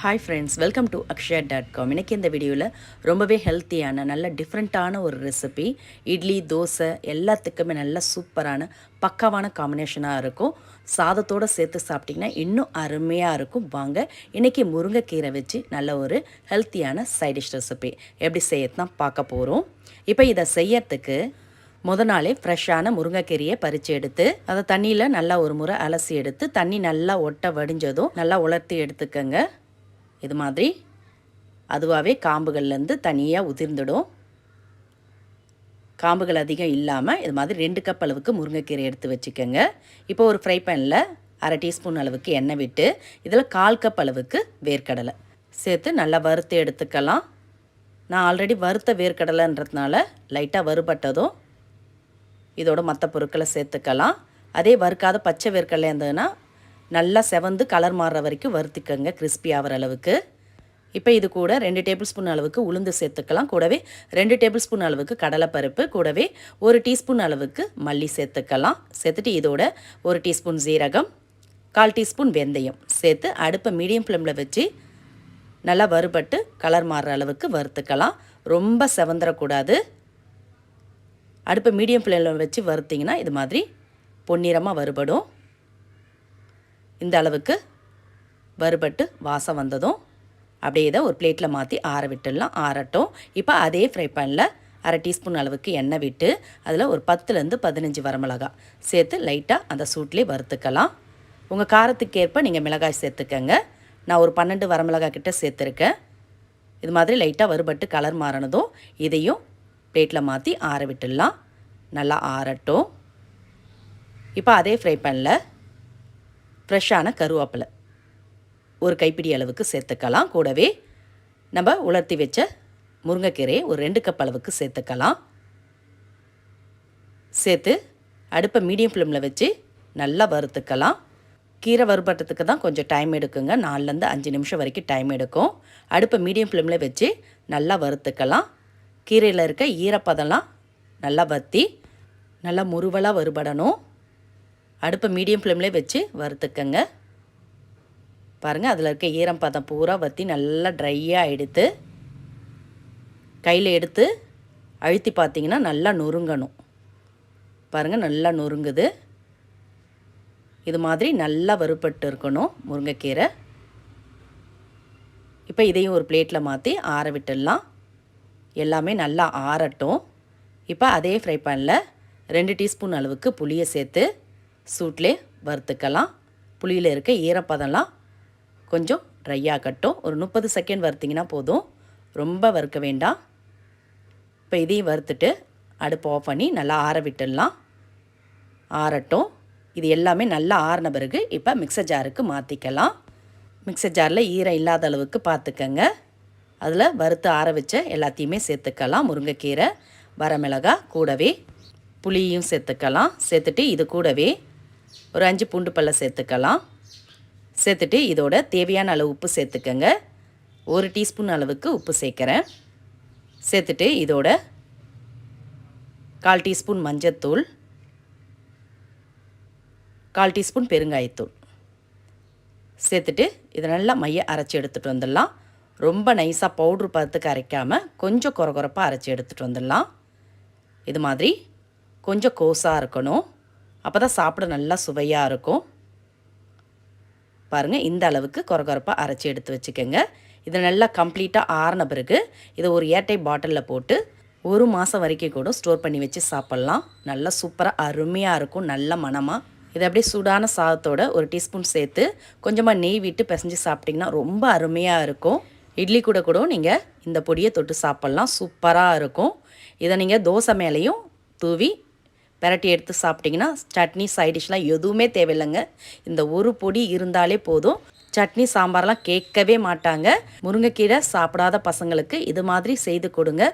Hi friends welcome to Akshaya dot com இன்றைக்கி இந்த வீடியோவில் ரொம்பவே ஹெல்த்தியான நல்ல டிஃப்ரெண்ட்டான ஒரு ரெசிபி இட்லி தோசை எல்லாத்துக்குமே நல்ல சூப்பரான பக்காவான காம்பினேஷனாக இருக்கும். சாதத்தோடு சேர்த்து சாப்பிட்டிங்கன்னா இன்னும் அருமையாக இருக்கும். வாங்க இன்றைக்கி முருங்கைக்கீரை வச்சு நல்ல ஒரு ஹெல்த்தியான சைடிஷ் ரெசிபி எப்படி செய்யத்தான் பார்க்க போகிறோம் இப்போ இதை செய்யறதுக்கு முத நாளே ஃப்ரெஷ்ஷான முருங்கைக்கீரையை பறித்து எடுத்து அதை தண்ணியில் நல்லா ஒரு முறை அலசி எடுத்து தண்ணி நல்லா ஒட்ட வடிஞ்சதும் நல்லா உலர்த்தி எடுத்துக்கங்க. இது மாதிரி அதுவாகவே காம்புகள்லேருந்து தனியாக உதிர்ந்துடும். காம்புகள் அதிகம் இல்லாமல் இது மாதிரி ரெண்டு கப் அளவுக்கு முருங்கைக்கீரை எடுத்து வச்சுக்கோங்க. இப்போ ஒரு ஃப்ரை பேனில் அரை டீஸ்பூன் அளவுக்கு எண்ணெய் விட்டு இதில் கால் கப் அளவுக்கு வேர்க்கடலை சேர்த்து நல்லா வறுத்து எடுத்துக்கலாம். நான் ஆல்ரெடி வறுத்த வேர்க்கடலைன்றதுனால லைட்டாக வறுபட்டதும் இதோட மற்ற பொருட்களை சேர்த்துக்கலாம். அதே வறுக்காத பச்சை வேர்க்கடலை இருந்ததுன்னா நல்லா செவந்து கலர் மாறுற வரைக்கும் வறுத்துக்கங்க கிறிஸ்பி ஆகிற அளவுக்கு. இப்போ இது கூட ரெண்டு டேபிள் ஸ்பூன் அளவுக்கு உளுந்து சேர்த்துக்கலாம். கூடவே ரெண்டு டேபிள் ஸ்பூன் அளவுக்கு கடலைப்பருப்பு கூடவே ஒரு டீஸ்பூன் அளவுக்கு மல்லி சேர்த்துக்கலாம். சேர்த்துட்டு இதோட ஒரு டீஸ்பூன் ஜீரகம் கால் டீஸ்பூன் வெந்தயம் சேர்த்து அடுப்பை மீடியம் ஃப்ளேமில் வச்சு நல்லா வறுபட்டு கலர் மாறுற அளவுக்கு வறுத்துக்கலாம். ரொம்ப செவந்துடக்கூடாது அடுப்பை மீடியம் ஃப்ளேமில் வச்சு வறுத்திங்கன்னா இது மாதிரி பொன்னிறமாக வறுபடும். இந்த அளவுக்கு வறுபட்டு வாசம் வந்ததும் அப்படியே இதை ஒரு பிளேட்டில் மாற்றி ஆற விட்டுடலாம். ஆறட்டும். இப்போ அதே ஃப்ரை பேனில் அரை டீஸ்பூன் அளவுக்கு எண்ணெய் விட்டு அதில் ஒரு பத்துலேருந்து பதினஞ்சு வரமிளகா சேர்த்து லைட்டாக அந்த சூட்லேயே வறுத்துக்கலாம். உங்கள் காரத்துக்கு ஏற்ப நீங்கள் மிளகாய் சேர்த்துக்கங்க. நான் ஒரு பன்னெண்டு வரமிளகா கிட்டே சேர்த்துருக்கேன். இது மாதிரி லைட்டாக வறுபட்டு கலர் மாறினதும் இதையும் பிளேட்டில் மாற்றி ஆற விட்டுடலாம். நல்லா ஆறட்டும். இப்போ அதே ஃப்ரை பேனில் ஃப்ரெஷ்ஷான கருவேப்பிலை ஒரு கைப்பிடி அளவுக்கு சேர்த்துக்கலாம். கூடவே நம்ம உலர்த்தி வச்ச முருங்கைக்கீரையை ஒரு ரெண்டு கப் அளவுக்கு சேர்த்துக்கலாம். சேர்த்து அடுப்பை மீடியம் ஃப்ளேமில் வச்சு நல்லா வறுத்துக்கலாம். கீரை வறுபட்டத்துக்கு தான் கொஞ்சம் டைம் எடுக்குங்க. நாலுலேருந்து அஞ்சு நிமிஷம் வரைக்கும் டைம் எடுக்கும். அடுப்பை மீடியம் ஃப்ளேமில் வச்சு நல்லா வறுத்துக்கலாம். கீரையில் இருக்க ஈரப்பதம்லாம் நல்லா வற்றி நல்லா முருவலாக வறுபடணும். அடுப்பை மீடியம் ஃப்ளேம்லேயே வச்சு வறுத்துக்கங்க. பாருங்கள் அதில் இருக்க ஈரம் பதம் பூரா வற்றி நல்லா ட்ரையாக எடுத்து கையில் எடுத்து அழுத்தி பார்த்தீங்கன்னா நல்லா நொறுங்கணும். பாருங்கள் நல்லா நொறுங்குது. இது மாதிரி நல்லா வறுபட்டு இருக்கணும் முருங்கைக்கீரை. இப்போ இதையும் ஒரு பிளேட்டில் மாற்றி ஆற விட்டுடலாம். எல்லாமே நல்லா ஆறட்டும். இப்போ அதே ஃப்ரை பேனில் ரெண்டு டீஸ்பூன் அளவுக்கு புளியை சேர்த்து சூட்லே வறுத்துக்கலாம். புளியில் இருக்க ஈரப்பதம்லாம் கொஞ்சம் ட்ரை ஆகட்டும் ஒரு முப்பது செகண்ட் வறுத்திங்கன்னா போதும். ரொம்ப வறுக்க வேண்டாம். இப்போ இதையும் வறுத்துட்டு அடுப்பு ஆஃப் பண்ணி நல்லா ஆற விட்டுடலாம். ஆறட்டும். இது எல்லாமே நல்லா ஆறின பிறகு இப்போ மிக்சர் ஜாருக்கு மாற்றிக்கலாம் மிக்சர் ஜாரில் ஈரம் இல்லாத அளவுக்கு பார்த்துக்கங்க அதில் வறுத்து ஆற வச்ச எல்லாத்தையுமே சேர்த்துக்கலாம். முருங்கைக்கீரை வரமிளகா கூடவே புளியும் சேர்த்துக்கலாம். சேர்த்துட்டு இது கூடவே ஒரு அஞ்சு பூண்டு பல்ல சேர்த்துக்கலாம். சேர்த்துட்டு இதோட தேவையான அளவு உப்பு சேர்த்துக்கங்க. ஒரு டீஸ்பூன் அளவுக்கு உப்பு சேர்க்குறேன். சேர்த்துட்டு இதோட கால் டீஸ்பூன் மஞ்சத்தூள் கால் டீஸ்பூன் பெருங்காயத்தூள். சேர்த்துட்டு இதை நல்லா மைய அரைச்சி எடுத்துகிட்டு வந்துடலாம். ரொம்ப நைஸாக பவுட்ரு பதத்துக்கு அரைக்காமல் கொஞ்சம் குறை குறைப்பாக அரைச்சி எடுத்துகிட்டு வந்துடலாம். இது மாதிரி கொஞ்சம் கோஸாக இருக்கணும். அப்போ தான் சாப்பிட நல்லா சுவையாக இருக்கும். பாருங்கள் இந்த அளவுக்கு குறகுறப்பாக அரைச்சி எடுத்து வச்சுக்கோங்க. இதை நல்லா கம்ப்ளீட்டாக ஆறின பிறகு இதை ஒரு ஏட்டை பாட்டிலில் போட்டு ஒரு மாதம் வரைக்கும் கூட ஸ்டோர் பண்ணி வச்சு சாப்பிட்லாம். நல்லா சூப்பராக அருமையாக இருக்கும் நல்ல மனமாக இதை அப்படியே சூடான சாதத்தோட ஒரு டீஸ்பூன் சேர்த்து கொஞ்சமாக நெய் விட்டு பிசைஞ்சு சாப்பிட்டிங்கன்னா ரொம்ப அருமையாக இருக்கும். இட்லி கூட கூட நீங்கள் இந்த பொடியை தொட்டு சாப்பிட்லாம் சூப்பராக இருக்கும். இதை நீங்கள் தோசை மேலேயும் தூவி பெரட்டி எடுத்து சாப்பிட்டிங்கன்னா சட்னி சைடிஷ்லாம் எதுவுமே தேவையில்லைங்க. இந்த ஒரு பொடி இருந்தாலே போதும். சட்னி சாம்பார்லாம் கேட்கவே மாட்டாங்க. முருங்கைக்கீரை சாப்பிடாத பசங்களுக்கு இது மாதிரி செய்து கொடுங்க.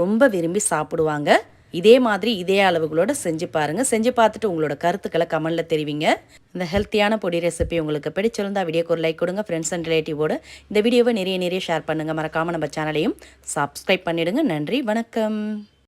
ரொம்ப விரும்பி சாப்பிடுவாங்க. இதே மாதிரி இதே அளவுகளோட செஞ்சு பாருங்கள் செஞ்சு பார்த்துட்டு உங்களோட கருத்துக்களை கமெண்டில் தெரிவிங்க. இந்த ஹெல்த்தியான பொடி ரெசிபி உங்களுக்கு பிடிச்சிருந்தா வீடியோக்கு ஒரு லைக் கொடுங்க. ஃப்ரெண்ட்ஸ் அண்ட் ரிலேட்டிவோட இந்த வீடியோவை நிறைய நிறைய ஷேர் பண்ணுங்கள் மறக்காமல் நம்ம சேனலையும் சப்ஸ்கிரைப் பண்ணிவிடுங்க நன்றி வணக்கம்.